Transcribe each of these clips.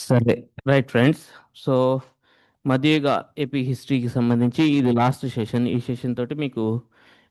సరే right friends. So మధ్యయుగ AP హిస్టరీకి సంబంధించి ఇది లాస్ట్ సెషన్. ఈ సెషన్ తోటి మీకు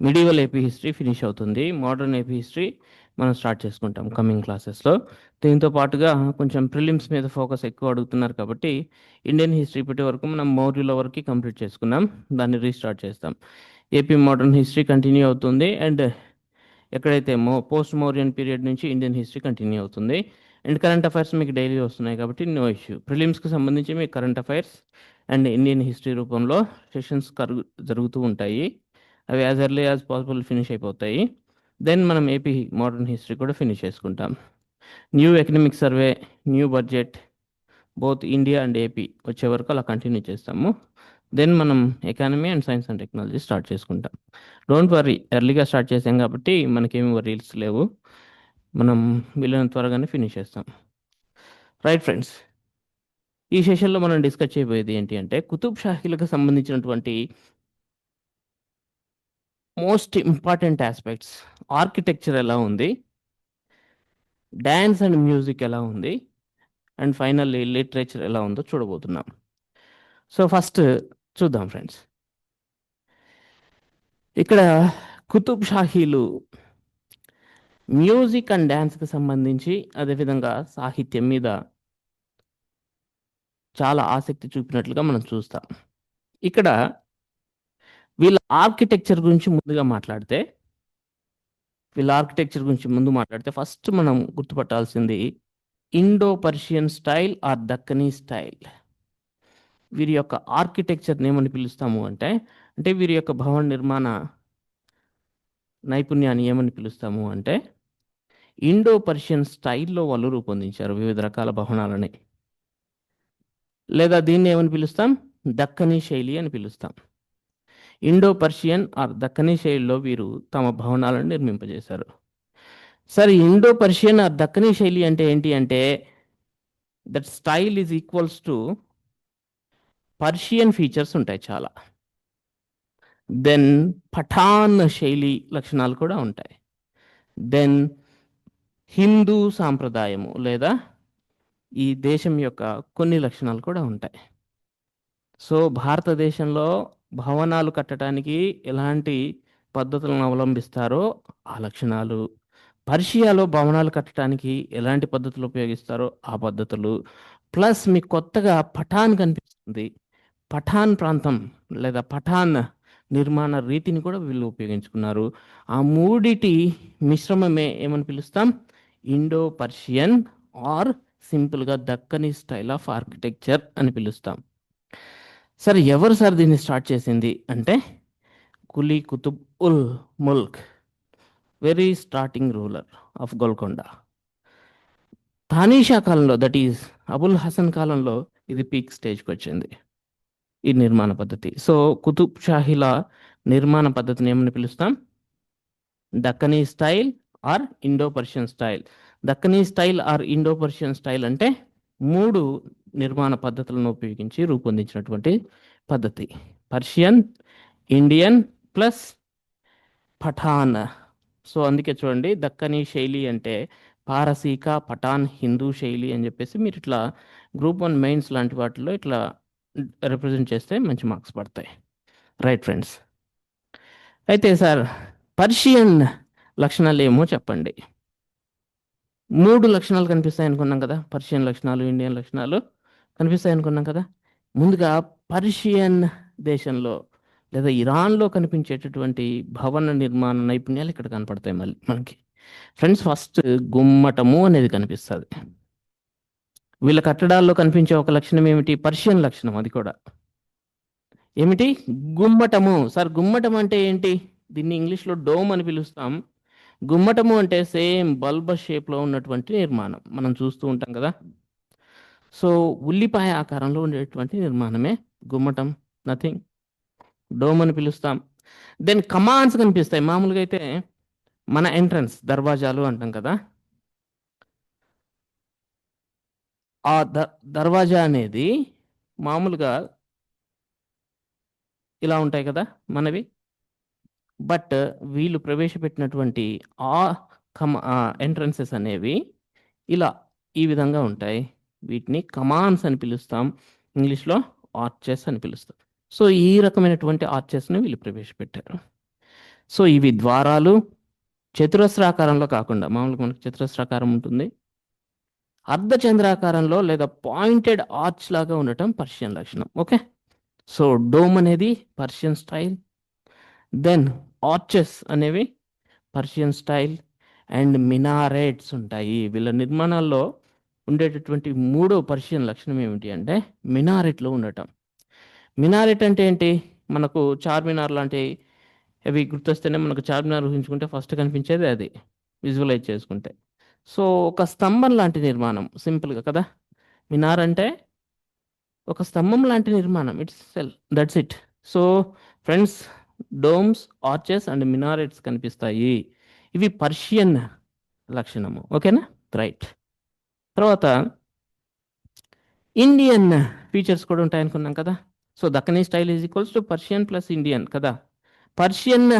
మిడివల్ ఏపీ హిస్టరీ ఫినిష్ అవుతుంది. మోడర్న్ ఏపీ హిస్టరీ మనం స్టార్ట్ చేసుకుంటాం కమింగ్ క్లాసెస్లో. దీంతో పాటుగా కొంచెం ప్రిలిమ్స్ మీద ఫోకస్ ఎక్కువ అడుగుతున్నారు కాబట్టి ఇండియన్ హిస్టరీ ఇప్పటి వరకు మనం మౌర్యుల వరకు కంప్లీట్ చేసుకున్నాం. దాన్ని రీస్టార్ట్ చేస్తాం. ఏపీ మోడర్న్ హిస్టరీ కంటిన్యూ అవుతుంది అండ్ ఎక్కడైతే మో పోస్ట్ మౌర్యన్ పీరియడ్ నుంచి ఇండియన్ హిస్టరీ కంటిన్యూ అవుతుంది. అండ్ కరెంట్ అఫైర్స్ మీకు డైలీ వస్తున్నాయి కాబట్టి నో ఇష్యూ ప్రిలిమ్స్కి సంబంధించి మీకు current affairs and Indian history రూపంలో సెషన్స్ కరుగు జరుగుతూ ఉంటాయి. అవి as early as possible finish అయిపోతాయి. దెన్ మనం ఏపీ మోడర్న్ హిస్టరీ కూడా ఫినిష్ చేసుకుంటాం. New economic survey new budget both India and AP వచ్చే వరకు అలా కంటిన్యూ చేస్తాము. దెన్ మనం economy and science and technology start చేసుకుంటాం. డోంట్ వరీ ఎర్లీగా స్టార్ట్ చేసాం కాబట్టి మనకేమి వరీల్స్ లేవు. మనం వీళ్ళని త్వరగానే ఫినిష్ చేస్తాం. రైట్ ఫ్రెండ్స్ ఈ సెషన్లో మనం డిస్కస్ చేయబోయేది ఏంటి అంటే కుతుబ్ షాహీలకు సంబంధించినటువంటి మోస్ట్ ఇంపార్టెంట్ ఆస్పెక్ట్స్ ఆర్కిటెక్చర్ ఎలా ఉంది? డ్యాన్స్ అండ్ మ్యూజిక్ ఎలా ఉంది? అండ్ ఫైనల్లీ లిటరేచర్ ఎలా ఉందో చూడబోతున్నాం. సో ఫస్ట్ చూద్దాం ఫ్రెండ్స్ ఇక్కడ కుతుబ్ షాహీలు మ్యూజిక్ అండ్ డ్యాన్స్కి సంబంధించి అదేవిధంగా సాహిత్యం మీద చాలా ఆసక్తి చూపినట్లుగా మనం చూస్తాం. ఇక్కడ వీళ్ళ ఆర్కిటెక్చర్ గురించి ముందుగా మాట్లాడితే వీళ్ళ ఆర్కిటెక్చర్ గురించి ముందు మాట్లాడితే ఫస్ట్ మనం గుర్తుపట్టాల్సింది Indo Persian style or Deccani style. వీరి యొక్క ఆర్కిటెక్చర్ని ఏమని పిలుస్తాము అంటే అంటే వీరి యొక్క భవన నిర్మాణ నైపుణ్యాన్ని ఏమని పిలుస్తాము అంటే ఇండో పర్షియన్ స్టైల్లో వాళ్ళు రూపొందించారు వివిధ రకాల భవనాలని లేదా దీన్ని ఏమని పిలుస్తాం? దక్కనీ శైలి అని పిలుస్తాం. ఇండో పర్షియన్ ఆర్ దక్కనీ శైలిలో వీరు తమ భవనాలను నిర్మింపజేశారు. సరే ఇండో పర్షియన్ ఆర్ దక్కనీ శైలి అంటే ఏంటి అంటే that style is equals to Persian features ఉంటాయి చాలా. దెన్ పఠాన్ శైలి లక్షణాలు కూడా ఉంటాయి. దెన్ హిందూ సాంప్రదాయము లేదా ఈ దేశం యొక్క కొన్ని లక్షణాలు కూడా ఉంటాయి. సో భారతదేశంలో భవనాలు కట్టడానికి ఎలాంటి పద్ధతులను అవలంబిస్తారో ఆ లక్షణాలు పర్షియాలో భవనాలు కట్టడానికి ఎలాంటి పద్ధతులు ఉపయోగిస్తారో ఆ పద్ధతులు ప్లస్ మీకు కొత్తగా పఠాన్ కనిపిస్తుంది. పఠాన్ ప్రాంతం లేదా పఠాన్ నిర్మాణ రీతిని కూడా వీళ్ళు ఉపయోగించుకున్నారు. ఆ మూడిటి మిశ్రమమే ఏమని పిలుస్తాం? ఇండో పర్షియన్ ఆర్ సింపుల్గా దక్కనీ స్టైల్ ఆఫ్ ఆర్కిటెక్చర్ అని పిలుస్తాం. సార్ ఎవరు సార్ దీన్ని స్టార్ట్ చేసింది అంటే Quli Qutb ul Mulk very starting ruler of Golconda. Tana Shah కాలంలో దట్ ఈస్ అబుల్ హసన్ కాలంలో ఇది పీక్ స్టేజ్కి వచ్చింది ఈ నిర్మాణ పద్ధతి. సో కుతుబ్ షాహీల నిర్మాణ పద్ధతిని ఏమని పిలుస్తాం? Deccani style or Indo Persian style. Deccani style or Indo Persian style అంటే మూడు నిర్మాణ పద్ధతులను ఉపయోగించి రూపొందించినటువంటి పద్ధతి. Persian Indian plus Pathan. So అందుకే చూడండి దక్కనీ శైలి అంటే పారసీక పఠాన్ హిందూ శైలి అని చెప్పేసి మీరు ఇట్లా గ్రూప్ వన్ మెయిన్స్ లాంటి వాటిలో ఇట్లా రిప్రజెంట్ చేస్తే మంచి మార్క్స్ పడతాయి. Right friends. అయితే సార్ పర్షియన్ లక్షణాలు ఏమో చెప్పండి. మూడు లక్షణాలు కనిపిస్తాయి అనుకున్నాం కదా. పర్షియన్ లక్షణాలు ఇండియన్ లక్షణాలు కనిపిస్తాయి అనుకున్నాం కదా. ముందుగా పర్షియన్ దేశంలో లేదా ఇరాన్లో కనిపించేటటువంటి భవన నిర్మాణ నైపుణ్యాలు ఇక్కడ కనపడతాయి మళ్ళీ మనకి. ఫ్రెండ్స్ ఫస్ట్ గుమ్మటము అనేది కనిపిస్తుంది. వీళ్ళ కట్టడాల్లో కనిపించే ఒక లక్షణం ఏమిటి? పర్షియన్ లక్షణం అది కూడా. ఏమిటి? గుమ్మటము. సార్ గుమ్మటం అంటే ఏంటి? దీన్ని ఇంగ్లీష్లో డోమ్ అని పిలుస్తాం. గుమ్మటము అంటే సేమ్ బల్బ షేప్లో ఉన్నటువంటి నిర్మాణం. మనం చూస్తూ ఉంటాం కదా. సో ఉల్లిపాయ ఆకారంలో ఉండేటువంటి నిర్మాణమే గుమ్మటం నథింగ్. డోమ్ అని పిలుస్తాం. దెన్ కమాన్స్ కనిపిస్తాయి. మామూలుగా అయితే మన ఎంట్రన్స్ దర్వాజాలు అంటాం కదా. ఆ ద దర్వాజా అనేది మామూలుగా ఇలా ఉంటాయి కదా మనవి. బట్ వీళ్ళు ప్రవేశపెట్టినటువంటి ఆ కమ ఎంట్రన్సెస్ అనేవి ఇలా ఈ విధంగా ఉంటాయి. వీటిని కమాన్స్ అని పిలుస్తాం. ఇంగ్లీష్లో ఆర్చెస్ అని పిలుస్తాం సో ఈ రకమైనటువంటి ఆర్చెస్ని వీళ్ళు ప్రవేశపెట్టారు. సో ఇవి ద్వారాలు చతురస్రాకారంలో కాకుండా మామూలుగా మనకు చతురస్రాకారం ఉంటుంది. అర్ధచంద్రాకారంలో లేదా పాయింటెడ్ ఆర్చ్ లాగా ఉండటం పర్షియన్ లక్షణం. ఓకే? సో డోమ్ అనేది పర్షియన్ స్టైల్. దెన్ ఆర్చెస్ అనేవి పర్షియన్ స్టైల్ అండ్ మినారేట్స్ ఉంటాయి. వీళ్ళ నిర్మాణాల్లో ఉండేటటువంటి మూడో పర్షియన్ లక్షణం ఏమిటి అంటే మినారెట్లో ఉండటం. మినారెట్ అంటే ఏంటి? మనకు చార్మినార్ లాంటి అవి గుర్తొస్తేనే మనకు చార్మినార్ ఊహించుకుంటే ఫస్ట్ కనిపించేది అది విజువలైజ్ చేసుకుంటే. సో ఒక స్తంభం లాంటి నిర్మాణం సింపుల్గా కదా? మినార్ అంటే ఒక స్తంభం లాంటి నిర్మాణం itself that's it so friends domes arches and minarets కనిపిస్తాయి. ఇవి పర్షియన్ లక్షణము. ఓకేనా? రైట్. తర్వాత ఇండియన్ ఫీచర్స్ కూడా ఉంటాయనుకున్నాం కదా. So Deccani style is equals to Persian plus Indian కదా. పర్షియన్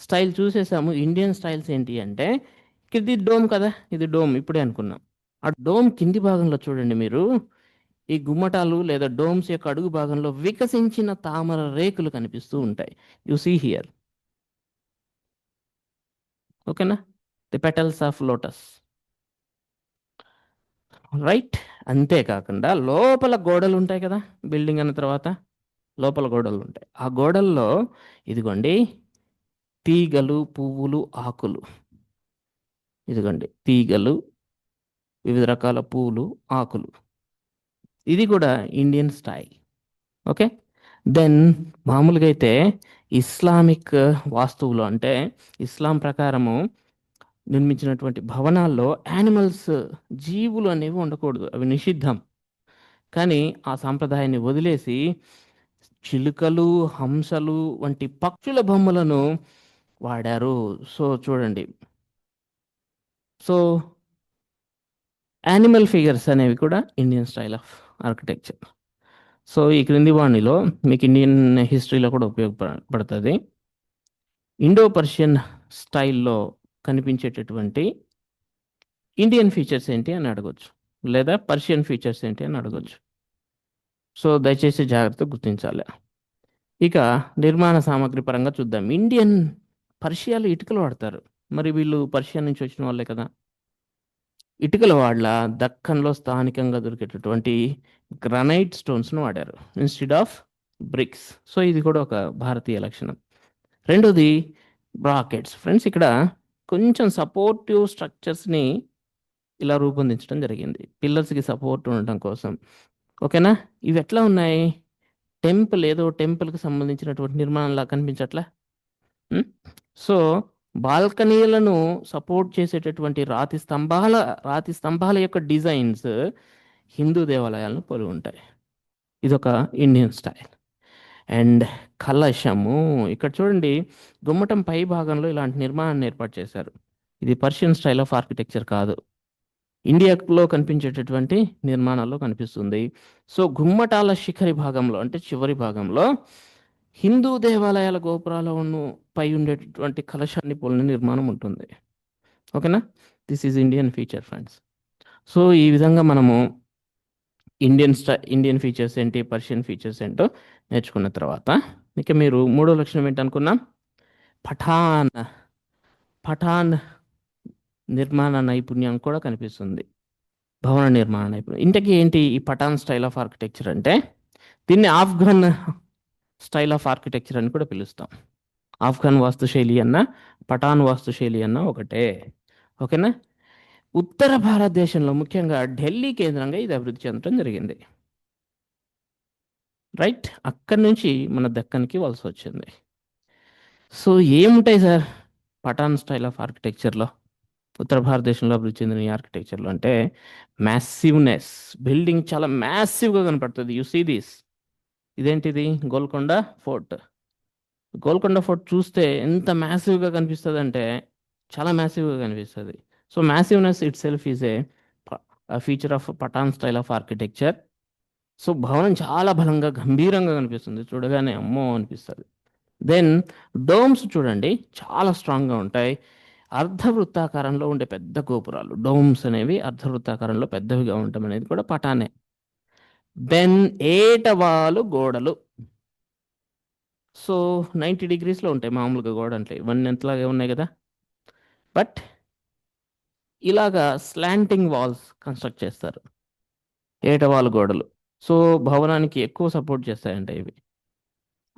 స్టైల్ చూసేసాము. ఇండియన్ స్టైల్స్ ఏంటి అంటే ఇది డోమ్ కదా. ఇది డోమ్ ఇప్పుడే అనుకున్నాం. ఆ డోమ్ కింది భాగంలో చూడండి మీరు. ఈ గుమ్మటాలు లేదా డోమ్స్ యొక్క అడుగు భాగంలో వికసించిన తామర రేకులు కనిపిస్తూ ఉంటాయి. యు సీ హియర్ ఓకేనా the petals of lotus right అంతేకాకుండా లోపల గోడలు ఉంటాయి కదా? బిల్డింగ్ అన్న తర్వాత లోపల గోడలు ఉంటాయి. ఆ గోడల్లో ఇదిగోండి తీగలు పువ్వులు ఆకులు. ఇదిగోండి తీగలు వివిధ రకాల పువ్వులు ఆకులు. ఇది కూడా ఇండియన్ స్టైల్ ఓకే దెన్ మామూలుగా అయితే ఇస్లామిక్ వాస్తువులు అంటే ఇస్లాం ప్రకారము నిర్మించినటువంటి భవనాల్లో యానిమల్స్ జీవులు అనేవి ఉండకూడదు. అవి నిషిద్ధం. కానీ ఆ సాంప్రదాయాన్ని వదిలేసి చిలుకలు హంసలు వంటి పక్షుల బొమ్మలను వాడారు. సో చూడండి. సో యానిమల్ ఫిగర్స్ అనేవి కూడా Indian style of architecture so ఈ క్రింది వాణిలో మీకు ఇండియన్ హిస్టరీలో కూడా ఉపయోగపడుతుంది. ఇండో పర్షియన్ స్టైల్లో కనిపించేటటువంటి ఇండియన్ ఫీచర్స్ ఏంటి అని అడగొచ్చు. లేదా పర్షియన్ ఫీచర్స్ ఏంటి అని అడగొచ్చు. సో దయచేసి జాగ్రత్త గుర్తించాలి. ఇక నిర్మాణ సామాగ్రి పరంగా చూద్దాం. ఇండియన్ పర్షియాలు ఇటుకలు వాడతారు. మరి వీళ్ళు పర్షియా నుంచి వచ్చిన వాళ్ళే కదా. ఇటుకల వాళ్ళ దక్కన్లో స్థానికంగా దొరికేటటువంటి గ్రనైట్ స్టోన్స్ను వాడారు. ఇన్స్టెడ్ ఆఫ్ బ్రిక్స్ సో ఇది కూడా ఒక భారతీయ లక్షణం. రెండోది బ్రాకెట్స్ ఫ్రెండ్స్ ఇక్కడ కొంచెం సపోర్టివ్ స్ట్రక్చర్స్ని ఇలా రూపొందించడం జరిగింది. పిల్లర్స్కి సపోర్ట్ ఉండటం కోసం. ఓకేనా? ఇవి ఎట్లా ఉన్నాయి? టెంపుల్ ఏదో టెంపుల్కి సంబంధించినటువంటి నిర్మాణంలా కనిపించట్లా? Hmm? సో బాల్కనీలను సపోర్ట్ చేసేటటువంటి రాతి స్తంభాల రాతి స్తంభాల యొక్క డిజైన్స్ హిందూ దేవాలయాలను పోలి ఉంటాయి. ఇదొక ఇండియన్ స్టైల్. అండ్ కలశము ఇక్కడ చూడండి గుమ్మటం పై భాగంలో ఇలాంటి నిర్మాణాన్ని ఏర్పాటు చేశారు. ఇది పర్షియన్ స్టైల్ ఆఫ్ ఆర్కిటెక్చర్ కాదు. ఇండియాలో కనిపించేటటువంటి నిర్మాణాల్లో కనిపిస్తుంది. సో గుమ్మటాల శిఖరి భాగంలో అంటే చివరి భాగంలో హిందూ దేవాలయాల గోపురాలను పై ఉండేటటువంటి కలశాన్ని పోలిన నిర్మాణం ఉంటుంది. ఓకేనా? This is Indian feature friends so ఈ విధంగా మనము ఇండియన్ స్టై ఇండియన్ ఫీచర్స్ ఏంటి పర్షియన్ ఫీచర్స్ ఏంటో నేర్చుకున్న తర్వాత ఇక మీరు మూడో లక్షణం ఏంటనుకున్నాం? పఠాన్ పఠాన్ నిర్మాణ నైపుణ్యం కూడా కనిపిస్తుంది. భవన నిర్మాణ నైపుణ్యం. ఇంతకీ ఏంటి ఈ పఠాన్ స్టైల్ ఆఫ్ ఆర్కిటెక్చర్ అంటే? దీన్ని ఆఫ్ఘన్ స్టైల్ ఆఫ్ ఆర్కిటెక్చర్ అని కూడా పిలుస్తాం. ఆఫ్ఘన్ వాస్తుశైలి అన్న పఠాన్ వాస్తుశైలి అన్న ఒకటే. ఓకేనా? ఉత్తర భారతదేశంలో ముఖ్యంగా ఢిల్లీ కేంద్రంగా ఇది అభివృద్ధి చెందడం జరిగింది. రైట్? అక్కడి నుంచి మన దక్కన్కి వలస వచ్చింది. సో ఏముంటాయి సార్ పఠాన్ స్టైల్ ఆఫ్ ఆర్కిటెక్చర్లో? ఉత్తర భారతదేశంలో అభివృద్ధి చెందిన ఈ ఆర్కిటెక్చర్లో అంటే మ్యాసివ్నెస్. బిల్డింగ్ చాలా మ్యాసివ్గా కనపడుతుంది. You see this. ఇదేంటిది? గోల్కొండ ఫోర్ట్. గోల్కొండ ఫోర్ట్ చూస్తే ఎంత మ్యాసివ్గా కనిపిస్తుంది అంటే చాలా మ్యాసివ్గా కనిపిస్తుంది. So massiveness itself is a feature of Pathan style of architecture so భవనం చాలా బలంగా గంభీరంగా కనిపిస్తుంది. చూడగానే అమ్మో అనిపిస్తుంది. దెన్ డోమ్స్ చూడండి చాలా స్ట్రాంగ్గా ఉంటాయి. అర్ధవృత్తాకారంలో ఉండే పెద్ద గోపురాలు. డోమ్స్ అనేవి అర్ధవృత్తాకారంలో పెద్దవిగా ఉండటం అనేది కూడా పటానే దెన్ ఏటవాలు గోడలు. సో నైంటీ డిగ్రీస్లో ఉంటాయి మామూలుగా గోడ అంటే ఇవన్నీ ఎంతలాగే ఉన్నాయి కదా. బట్ ఇలాగా స్లాంటింగ్ వాల్స్ కన్స్ట్రక్ట్ చేస్తారు. ఏటవాలు గోడలు. సో భవనానికి ఎక్కువ సపోర్ట్ చేస్తాయంట ఇవి.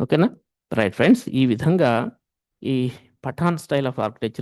ఓకేనా రైట్ ఫ్రెండ్స్ ఈ విధంగా ఈ పఠాన్ స్టైల్ ఆఫ్ ఆర్కిటెక్చర్